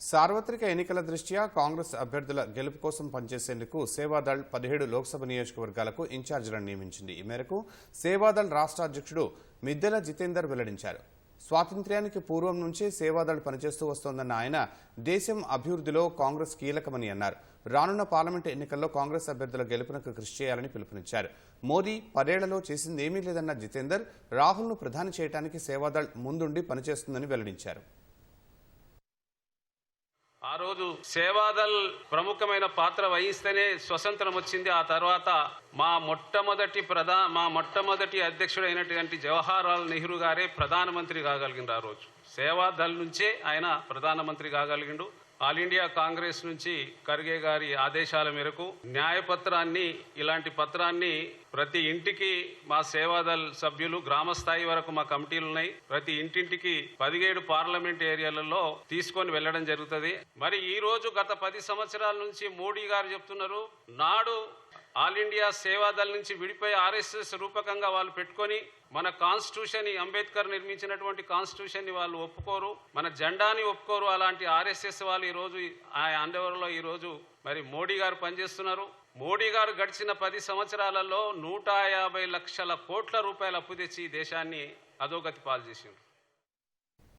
సార్వత్రిక ఎన్నికల దృష్ట్యా కాంగ్రెస్ అభ్యర్థుల గెలుపు కోసం పనిచేసేందుకు సేవాదళ్ పదిహేడు లోక్సభ నియోజకవర్గాలకు ఇన్ఛార్జీలను నియమించింది. ఈ మేరకు సేవాదళ్ రాష్ట్ర అధ్యక్షుడు మిద్దెల జితేందర్ వెల్లడించారు. స్వాతంత్ర్యానికి పూర్వం నుంచే సేవాదళ్ పనిచేస్తూ వస్తోందన్న ఆయన దేశం అభివృద్ధిలో కాంగ్రెస్ కీలకమని అన్నారు. రానున్న పార్లమెంటు ఎన్నికల్లో కాంగ్రెస్ అభ్యర్థుల గెలుపునకు కృషి చేయాలని పిలుపునిచ్చారు. మోదీ పదేళ్ళలో చేసిందేమీ లేదన్న జితేందర్ రాహుల్ను ప్రధాని చేయడానికి సేవాదళ్ ముందుండి పనిచేస్తుందని వెల్లడించారు. ఆ రోజు సేవాదల్ ప్రముఖమైన పాత్ర వహిస్తేనే స్వతంత్రం వచ్చింది. ఆ తర్వాత మా మొట్టమొదటి ప్రధా మా మొట్టమొదటి అధ్యక్షుడైనటువంటి జవహర్లాల్ నెహ్రూ గారే ప్రధానమంత్రి కాగలిగిండు ఆ రోజు. సేవాదల్ నుంచే ఆయన ప్రధానమంత్రి కాగలిగిండు. ఆల్ ఇండియా కాంగ్రెస్ నుంచి ఖర్గే గారి ఆదేశాల మేరకు న్యాయపత్రాన్ని ఇలాంటి పత్రాన్ని ప్రతి ఇంటికి మా సేవాదల్ సభ్యులు గ్రామ స్థాయి వరకు మా కమిటీలు ఉన్నాయి. ప్రతి ఇంటింటికి పదిహేడు పార్లమెంట్ ఏరియాలలో తీసుకొని వెళ్ళడం జరుగుతుంది. మరి ఈ రోజు గత పది సంవత్సరాల నుంచి మోడీ గారు చెప్తున్నారు నాడు ఆల్ ఇండియా సేవాదల్ నుంచి విడిపోయి ఆర్ఎస్ఎస్ రూపకంగా వాళ్ళు పెట్టుకొని మన కాన్స్టిట్యూషన్ అంబేద్కర్ నిర్మించినటువంటి కాన్స్టిట్యూషన్ని వాళ్ళు ఒప్పుకోరు మన జెండాని ఒప్పుకోరు. అలాంటి ఆర్ఎస్ఎస్ వాళ్ళు ఈరోజు ఆ అండవరంలో ఈ రోజు మరి మోడీ గారు పనిచేస్తున్నారు. మోడీ గారు గడిచిన పది సంవత్సరాలలో నూట యాభై లక్షల కోట్ల రూపాయల అప్పు తెచ్చి ఈ దేశాన్ని అధోగతి పాలు చేసిండ్రు.